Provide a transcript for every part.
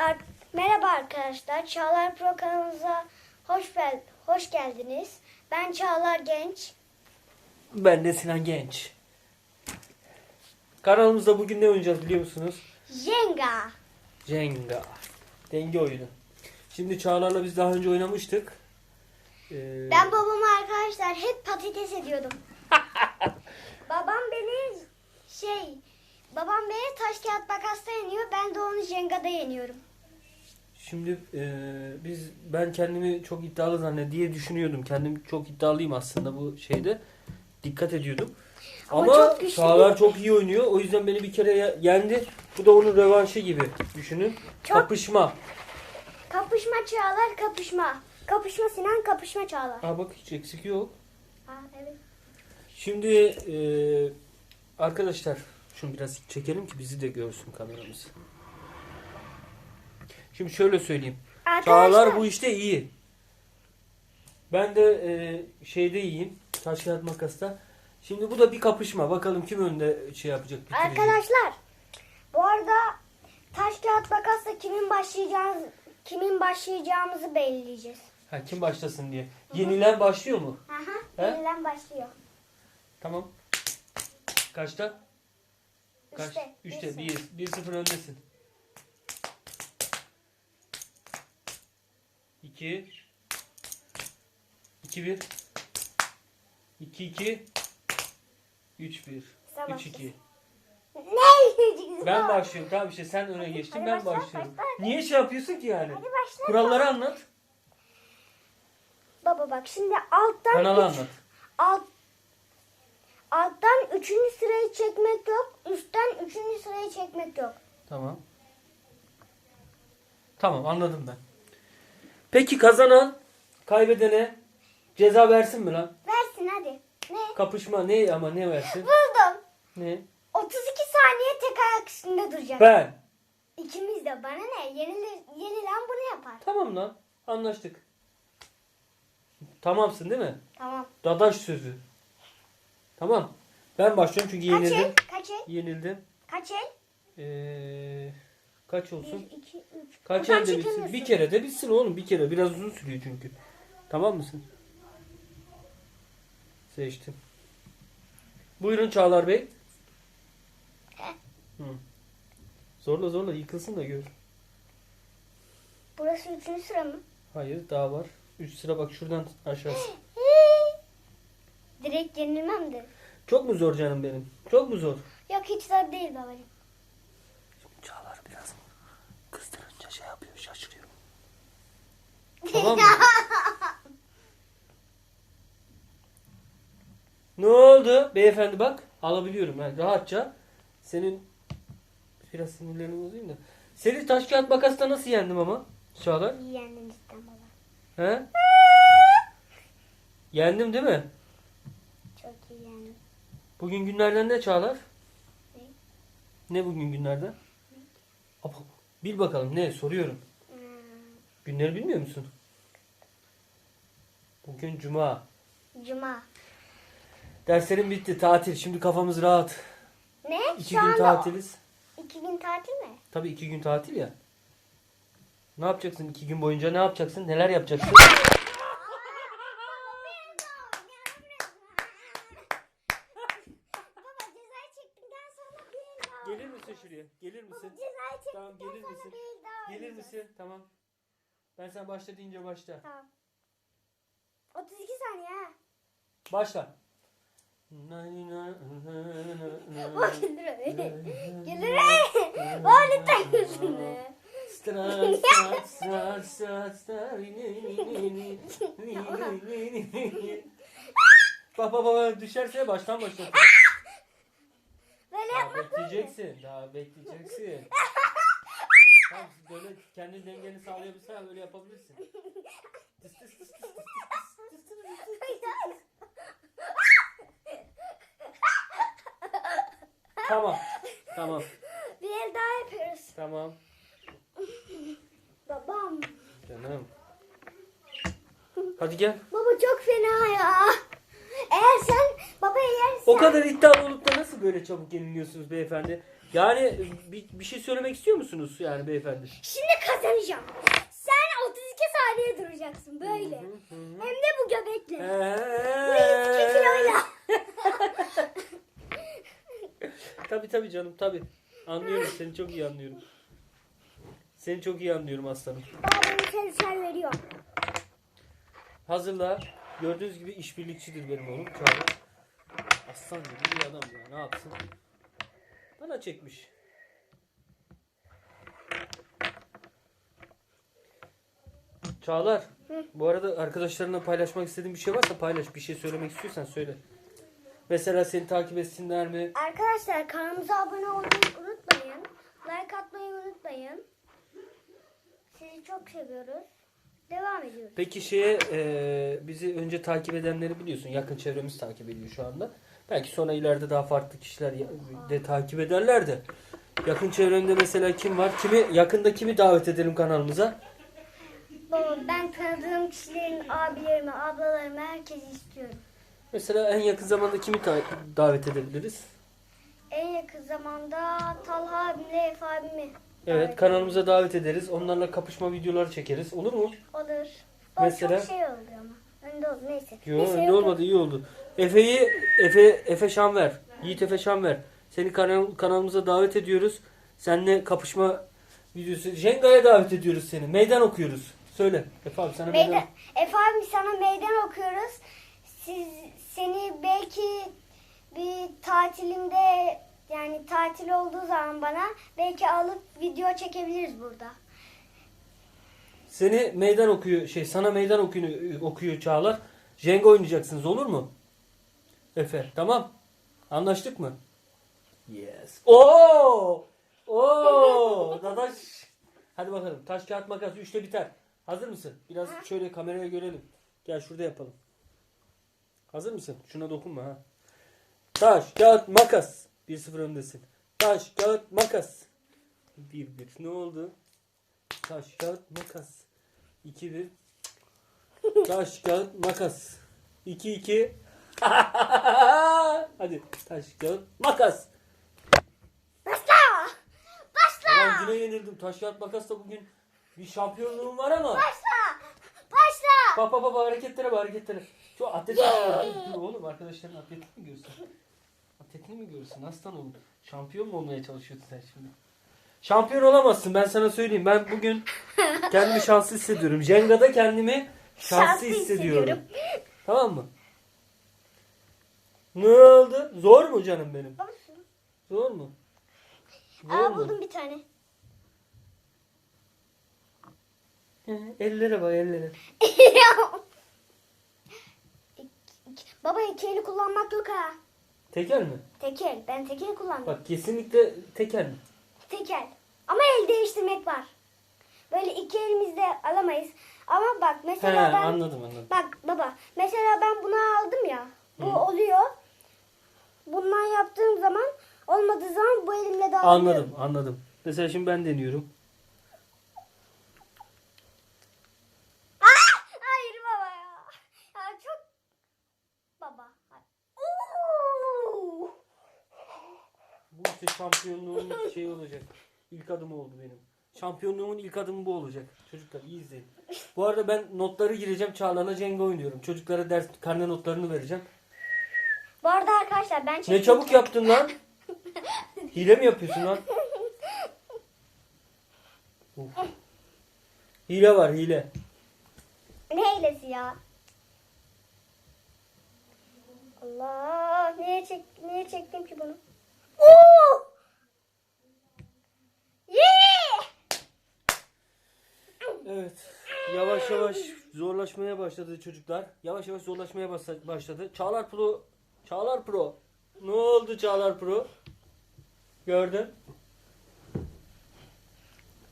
Ar- Merhaba arkadaşlar. Çağlar Pro kanalımıza hoş, bel- hoş geldiniz. Ben Çağlar Genç. Ben de Sinan Genç. Kanalımızda bugün ne oynayacağız biliyor musunuz? Jenga. Jenga. Denge oyunu. Şimdi Çağlar'la biz daha önce oynamıştık. Ee, Ben babama arkadaşlar hep patates ediyordum. babam beni şey, babam beni taş kağıt makasla yeniyor. Ben de onu Jenga'da yeniyorum. Şimdi e, biz ben kendimi çok iddialı zannet diye düşünüyordum. Kendim çok iddialıyım aslında bu şeyde. Dikkat ediyordum. Ama Ama, çok güçlü. Çağlar çok iyi oynuyor. O yüzden beni bir kere ye- yendi. Bu da onun rövanşı gibi düşünün. Çok- Kapışma. Kapışma Çağlar, kapışma. Kapışma Sinan, kapışma Çağlar. Aa bak hiç eksik yok. Aa, evet. Şimdi e, arkadaşlar şunu biraz çekelim ki bizi de görsün kameramız. Şimdi şöyle söyleyeyim. Arkadaşlar, Çağlar bu işte iyi. Ben de e, şeyde iyiyim. Taş kağıt makasta. Şimdi bu da bir kapışma. Bakalım kim önde şey yapacak. bitirecek. Arkadaşlar bu arada taş kağıt makasla kimin başlayacağımız kimin başlayacağımızı belirleyeceğiz. Ha, kim başlasın diye. Yenilen başlıyor mu? Aha, yenilen başlıyor. Tamam. Kaçta? Kaç? Üçte, bir Üçte. sıfır. 1 1-0 öndesin. 2 2 1 2 2 3 1 Sen 3 başla. 2 Ne? Ben başlıyorum. Tamam işte sen öne geçtin ben başla, başlıyorum. başla. Niye şey yapıyorsun ki yani? Hadi başla. Kuralları anlat. Baba bak şimdi alttan Kanalı üç- anlat. alt alttan üçüncü sırayı çekmek yok. Üstten üçüncü sırayı çekmek yok. Tamam. Tamam anladım ben. Peki kazanan kaybedene ceza versin mi lan? Versin hadi. Ne? Kapışma ne ama ne versin? Buldum. Ne? 32 saniye tek ayak üstünde duracak. Ben. İkimiz de bana ne? Yenilir, yenilen bunu yapar. Tamam lan. Anlaştık. Tamamsın değil mi? Tamam. Dadaş sözü. Tamam. Ben başlıyorum çünkü Kaç yenildim. el? Kaç el? Yenildim. Kaç el? Ee, kaç olsun? 1, 2, 3. Kaç elde bitsin? Bir kere de bitsin oğlum. Bir kere. Biraz uzun sürüyor çünkü. Tamam mısın? Seçtim. Buyurun Çağlar Bey. Hı. Zorla zorla yıkılsın da gör. Burası üçüncü sıra mı? Hayır daha var. Üç sıra bak şuradan aşağısı. Direkt yenilmem de. Çok mu zor canım benim? Çok mu zor? Yok hiç zor değil babacığım. Çağlar biraz kızdırınca şey yapıyor şaşırıyor. Tamam mı? ne oldu beyefendi bak alabiliyorum ben rahatça. Senin biraz sinirlerini bozayım da. Seni taş kağıt makasla nasıl yendim ama Çağlar? Cidden baba. He? Yendim değil mi? Çok iyi yendin. Bugün günlerden ne Çağlar? Ne? Ne bugün günlerden? Aba, Bil bakalım ne soruyorum. Günleri bilmiyor musun? Bugün cuma. Cuma. Derslerim bitti tatil. Şimdi kafamız rahat. Ne? İki Şu gün anda tatiliz. iki gün tatil mi? Tabii iki gün tatil ya. Ne yapacaksın iki gün boyunca ne yapacaksın? Neler yapacaksın? Baba cezayı çektikten sonra bir daha. Gelir misin şuraya? Gelir misin? Çektikten Tamam gelir sonra misin? bir daha Gelir misin? Tamam. Ben sana başla deyince başla. Tamam. 32 saniye. ha. Başla. Bak güldür beni. Güldür beni. Bak lütfen güldürme. Stra stra stra stra stra ni, ni, ni, ni, ni, ni, ni, ni. Bak bak bak düşerse baştan başlatıyor. Böyle Daha yapmak var mı? bekleyeceksin. Daha bekleyeceksin. Tamam böyle kendi dengeni sağlayabilsen böyle yapabilirsin. Tamam. Tamam. Bir el daha yapıyoruz. Tamam. Babam. Canım. Hadi gel. Baba çok fena ya. Eğer sen baba eğer sen O kadar iddialı olup da nasıl böyle çabuk yeniliyorsunuz beyefendi? Yani bir, bir şey söylemek istiyor musunuz yani beyefendi? Şimdi kazanacağım. Sen 32 saniye duracaksın böyle. Hem de bu göbekle. Bu 2 kiloyla. tabi tabi canım tabi. Anlıyorum seni çok iyi anlıyorum. Seni çok iyi anlıyorum aslanım. Babamın sensör veriyor. Hazırla. Gördüğünüz gibi işbirlikçidir benim oğlum Çağrı. Aslan gibi bir adam ya ne yapsın. Bana çekmiş. Çağlar. Bu arada arkadaşlarına paylaşmak istediğin bir şey varsa paylaş. Bir şey söylemek istiyorsan söyle. Mesela seni takip etsinler mi? Arkadaşlar kanalımıza abone olmayı unutmayın. Like atmayı unutmayın. Sizi çok seviyoruz. Devam ediyoruz. Peki şeye e, bizi önce takip edenleri biliyorsun. Yakın çevremiz takip ediyor şu anda. Belki sonra ileride daha farklı kişiler de takip ederler de. Yakın çevremde mesela kim var? Kimi yakında kimi davet edelim kanalımıza? Baba ben tanıdığım kişilerin abilerimi, ablalarımı herkesi istiyorum. Mesela en yakın zamanda kimi davet edebiliriz? En yakın zamanda Talha abimle Efe abimi. Evet davet kanalımıza davet ederiz. Onlarla kapışma videoları çekeriz. Olur mu? Olur. O Mesela- çok şey oldu ama. Önde oldu neyse. Yo, Neyse, ne yok. olmadı iyi oldu. Efe'yi Efe Efe Şanver. Yiğit Efe Şanver. Seni kanal, kanalımıza davet ediyoruz. Seninle kapışma videosu. Jenga'ya davet ediyoruz seni. Meydan okuyoruz. Söyle. Efe abi sana meydan. Meydan, Efe abi sana meydan okuyoruz. Siz seni belki bir tatilimde yani tatil olduğu zaman bana belki alıp video çekebiliriz burada. Seni meydan okuyor şey sana meydan okuyor, okuyor Çağlar. Jenga oynayacaksınız olur mu? Efe tamam. Anlaştık mı? Yes. Oo! Oo! Dadaş. Hadi bakalım. Taş kağıt makas 3'te biter. Hazır mısın? Biraz şöyle kameraya görelim. Gel şurada yapalım. Hazır mısın? Şuna dokunma ha. Taş kağıt makas. 1-0 öndesin. Taş kağıt makas. 1-1. Ne oldu? Taş, kağıt, makas. 2-1. Taş, kağıt, makas. 2-2. Hadi. Taş, kağıt, makas. Başla! Başla! Ulan yine yenildim. Taş, kağıt, makas da bugün bir şampiyonluğum var ama. Başla! Başla! Bak bak bak hareketlere bak hareketlere. Şu atletik Dur oğlum arkadaşların atletik mi görsün? Atletini mi görsün? Aslan oğlum. Şampiyon mu olmaya çalışıyorsun sen şimdi? Şampiyon olamazsın ben sana söyleyeyim. Ben bugün kendimi şanslı hissediyorum. Jenga'da kendimi şanslı, Şanslı hissediyorum. hissediyorum. Tamam mı? Ne oldu? Zor mu canım benim? Zor mu? Zor Aa mu? buldum bir tane. He, Ellere bak ellere. Baba iki eli kullanmak yok ha. Teker mi? Tekel. Ben tekel kullandım. Bak kesinlikle teker mi? Tekel. Ama el değiştirmek var. Böyle iki elimizde alamayız. Ama bak He mesela ben... anladım anladım. Bak baba mesela ben bunu aldım ya. Bu Hı. oluyor. Bundan yaptığım zaman olmadığı zaman bu elimle daha Anladım anladım. Mesela şimdi ben deniyorum. Ah! Hayır baba ya. Ya çok baba. Oo! Bu işte şampiyonluğun şey olacak. İlk adımı oldu benim. Şampiyonluğumun ilk adımı bu olacak. Çocuklar iyi izleyin. Bu arada ben notları gireceğim. Çağlar'la Cenga oynuyorum. Çocuklara ders karne notlarını vereceğim. Bu arada arkadaşlar ben çektim. Ne çabuk yaptın lan. Hile mi yapıyorsun lan? Of. Hile var hile. Ne hilesi ya? Allah niye çek niye çektim ki bunu? Oo! Yeah! Evet. Yavaş yavaş zorlaşmaya başladı çocuklar. Yavaş yavaş zorlaşmaya başladı. Çağlar Pro. Çağlar Pro. Ne oldu Çağlar Pro? Gördün?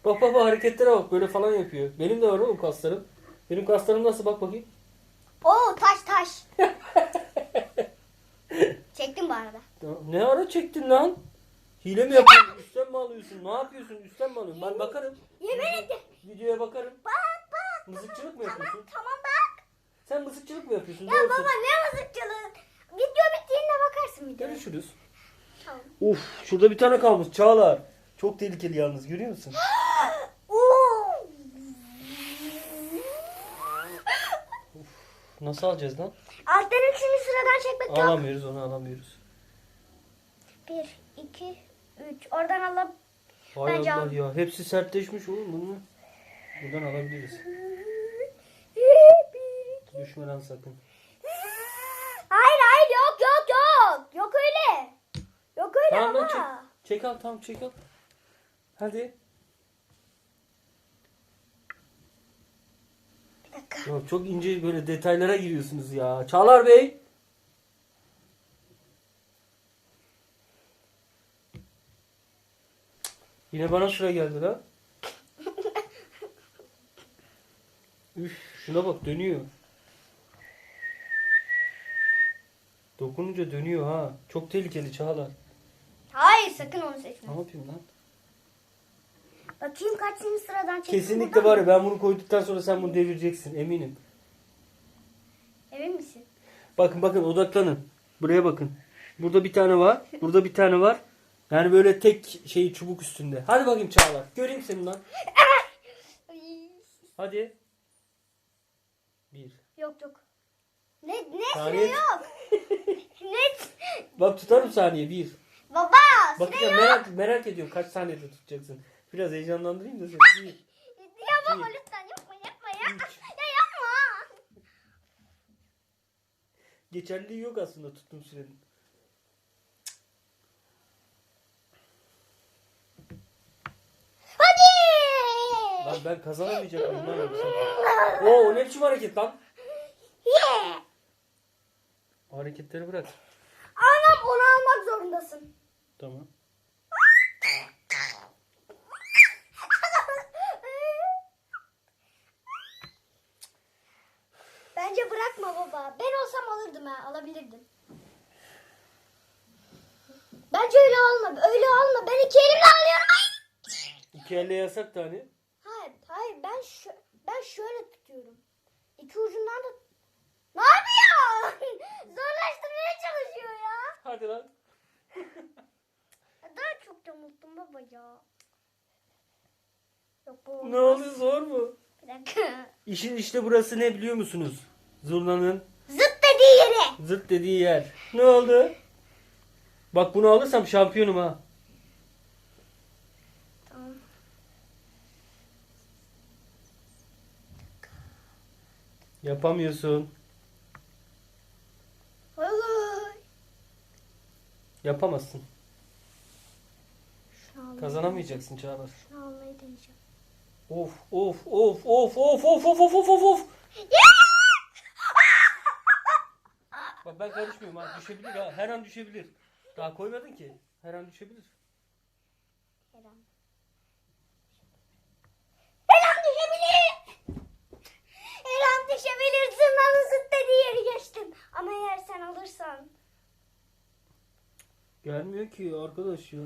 Bak bak bak hareketlere bak böyle falan yapıyor. Benim de var oğlum kaslarım. Benim kaslarım nasıl bak bakayım. Oo taş taş. Çektim bu arada. Ne ara çektin lan? Hile mi yapıyorsun? Üstten mi alıyorsun? Ne yapıyorsun? Üstten mi alıyorsun? Ben bakarım. Yemin ederim. Videoya bakarım. Bak bak. Mızıkçılık mı Tamam yapıyorsun? tamam bak. Sen mızıkçılık mı yapıyorsun? Ya Doğru baba söyle. ne mızıkçılığı. Video bittiğinde bakarsın videoya. Görüşürüz. Tamam. Uf şurada bir tane kalmış Çağlar. Çok tehlikeli yalnız görüyor musun? Oo. Nasıl alacağız lan? Alttan üçünü sıradan çekmek yok. Alamıyoruz onu alamıyoruz. Bir, iki, üç. Oradan alıp Hay Bence Allah al. ya. Hepsi sertleşmiş oğlum bunu. Buradan alabiliriz. Düşme lan sakın. Hayır hayır yok yok yok. Öyle. Yok öyle Tamam lan ama. çek. Çek al tamam çek al. Hadi. Bir dakika. Ya çok ince böyle detaylara giriyorsunuz ya. Çağlar Bey. Yine bana sıra geldi lan. Üf, şuna bak dönüyor. Dokununca dönüyor ha. Çok tehlikeli Çağlar. Hayır sakın onu seçme. Ne yapayım lan? Bakayım kaçıncı sıradan çektim. Kesinlikle var ya ben bunu koyduktan sonra sen bunu devireceksin eminim. Emin misin? Bakın bakın odaklanın. Buraya bakın. Burada bir tane var. Burada bir tane var. Yani böyle tek şey çubuk üstünde. Hadi bakayım Çağlar. Göreyim seni lan. Hadi. Bir. Yok yok. Ne ne Saniye. süre yok. ne? Bak tutarım saniye. Bir. Baba süre Bakacağım yok. merak, merak ediyorum kaç saniyede tutacaksın. Biraz heyecanlandırayım da seni. Bir. Ya baba İki. lütfen yapma yapma ya. Üç. Ya yapma. Geçerliliği yok aslında tuttum sürenin. Hadi. Lan ben kazanamayacak mıyım lan yoksa? Oo o ne biçim hareket lan? Yeah. O hareketleri bırak. Anam onu almak zorundasın. Tamam. Bence bırakma baba. Ben olsam alırdım ha. Alabilirdim. Bence öyle alma. Öyle alma. Ben iki elimle alıyorum. Ay. İki elle yasak da hani. Hayır, hayır. Ben şu, ben şöyle tutuyorum. İki ucundan da Ne yapıyor? Zorlaştırmaya çalışıyor ya. Hadi lan. Daha çok da unuttum baba ya. Yok bu Ne oldu zor mu? Bir dakika. İşin işte burası ne biliyor musunuz? Zurnanın Zıt dediği yere. zırt dediği yer. Ne oldu? Bak bunu alırsam şampiyonum ha. Tamam. Yapamıyorsun. Ay. Yapamazsın. Kazanamayacaksın Çağlar. Şunu almayı deneyeceğim. Of of of of of of of of of of of. Bak ben karışmıyorum ha. Düşebilir ha. Her an düşebilir. Daha koymadın ki. Her an düşebilir. Her an. Her an düşebilir. Her an düşebilir. Zırnanın zıt dediği yeri geçtim. Ama eğer sen alırsan. Gelmiyor ki arkadaş ya.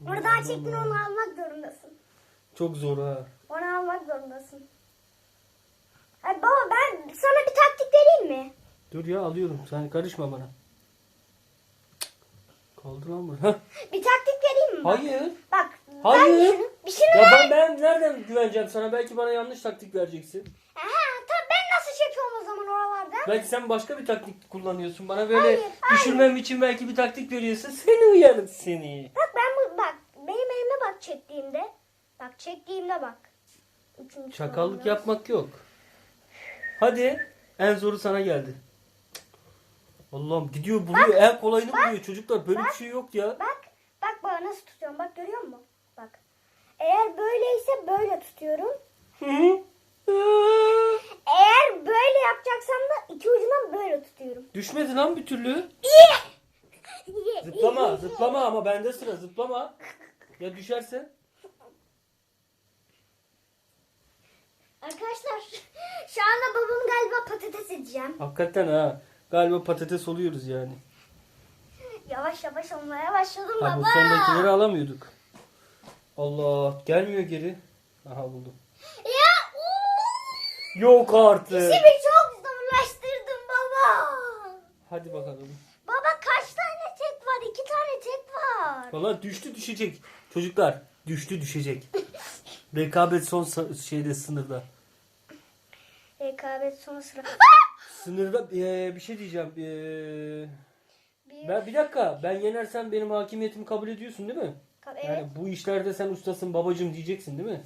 Buradan çektin onu almak zorundasın. Çok zor ha. Onu almak zorundasın. Ay baba ben sana bir taktik vereyim mi? Dur ya alıyorum. Sen karışma bana. Cık. Kaldı lan bu. Heh. Bir taktik vereyim mi? bak? Hayır. Bak. Hayır. Ben şunu, bir şunu Ya ben, ben nereden güveneceğim sana? Belki bana yanlış taktik vereceksin. Aha, tamam ben nasıl çekiyorum o zaman oralarda? Belki sen başka bir taktik kullanıyorsun. Bana böyle Hayır, hayır. düşürmem için belki bir taktik veriyorsun. Seni uyanık seni. Bak ben bu bak benim elime bak çektiğimde. Bak çektiğimde bak. Üçüncü Çakallık sıramda. yapmak yok. Hadi. En zoru sana geldi. Allah'ım gidiyor buluyor. en kolayını buluyor. Çocuklar böyle bir şey yok ya. Bak bak bana nasıl tutuyorum bak görüyor musun? Bak. Eğer böyleyse böyle tutuyorum. Hı hı. Eğer böyle yapacaksam da iki ucundan böyle tutuyorum. Düşmedi lan bir türlü. Zıplama, zıplama ama bende sıra zıplama. Ya düşerse? Arkadaşlar şu anda babamı galiba patates edeceğim. Hakikaten ha. Galiba patates oluyoruz yani. Yavaş yavaş olmaya başladım Ha bu baba. sondakileri alamıyorduk. Allah gelmiyor geri. Aha buldum. Ya. Yok artık. İşimi çok Hadi bakalım. Baba kaç tane tek var? İki tane tek var. Valla düştü düşecek. Çocuklar düştü düşecek. Rekabet son sa- şeyde sınırda. Rekabet son sıra. Sınırda eee, bir şey diyeceğim. Eee, Bir... ben bir dakika. Ben yenersem benim hakimiyetimi kabul ediyorsun değil mi? Evet. Yani bu işlerde sen ustasın babacım diyeceksin değil mi?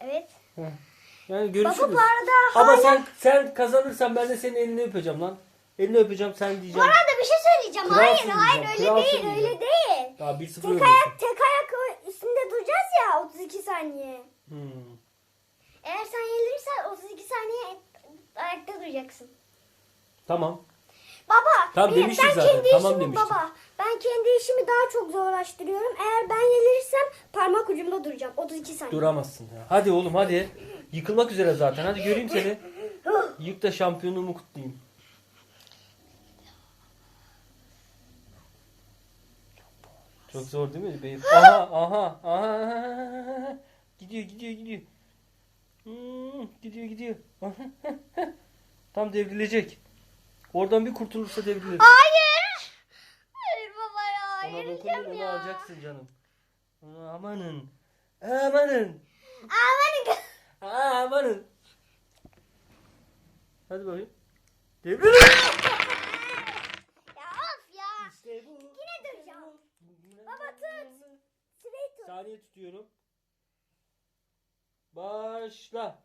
Evet. Heh. Yani görüşürüz. Baba bu arada Ama hala... sen sen kazanırsan ben de senin elini öpeceğim lan. Elini öpeceğim sen Bu diyeceğim. arada bir şey söyleyeceğim. Kralsın hayır hayır öyle kralsın değil diyeceğim. öyle değil. Daha 1-0 Tek ayak tek ayak üstünde duracağız ya 32 saniye. Hmm. Eğer sen yenilirsen 32 saniye ayakta duracaksın. Tamam. Baba, Tamam benim- demiştik ben zaten, kendi tamam işimi demiştik. baba. Ben kendi işimi daha çok zorlaştırıyorum. Eğer ben yenilirsem parmak ucumda duracağım 32 saniye. Duramazsın ya. Hadi oğlum hadi. Yıkılmak üzere zaten. Hadi göreyim seni. Yık da şampiyonluğumu kutlayayım. Çok zor değil mi? Beyim? Aha aha aha. Gidiyor gidiyor gidiyor. Hmm, gidiyor gidiyor. Tam devrilecek. Oradan bir kurtulursa devrilir. Hayır. Hayır baba ya. Ona dokundun onu alacaksın canım. Onu amanın. Amanın. Aman. Amanın. Hadi bakayım. Devrilir. Ya of ya. İşte bu. Yine duracağım. Baba tut. Sırayı tut. Saniye tutuyorum. Başla.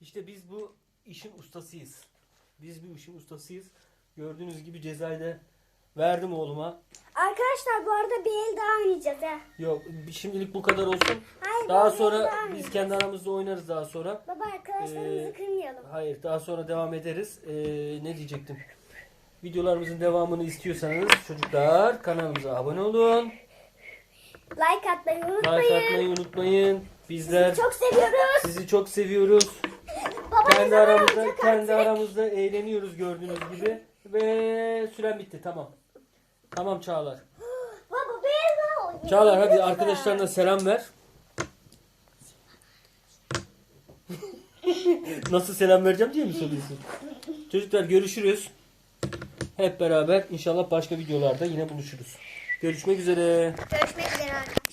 İşte biz bu işin ustasıyız. Biz bu işin ustasıyız. Gördüğünüz gibi cezayı da verdim oğluma. Arkadaşlar bu arada bir el daha oynayacağız ha. Yok şimdilik bu kadar olsun. Hayır, Daha sonra daha biz kendi aramızda oynarız daha sonra. Baba arkadaşlarımızı Ee, kırmayalım. Hayır daha sonra devam ederiz. Ee, ne diyecektim? Videolarımızın devamını istiyorsanız çocuklar kanalımıza abone olun. Like atmayı Like unutmayın. atmayı unutmayın. Bizler Çok seviyoruz. sizi çok seviyoruz. Baba Kendi aramızda kendi artık? aramızda eğleniyoruz gördüğünüz gibi ve süren bitti tamam. Tamam Çağlar. Baba. Çağlar hadi arkadaşlarına selam ver. Nasıl selam vereceğim diye mi soruyorsun? Çocuklar görüşürüz. Hep beraber inşallah başka videolarda yine buluşuruz. Görüşmek üzere. Görüşmek üzere arkadaşlar.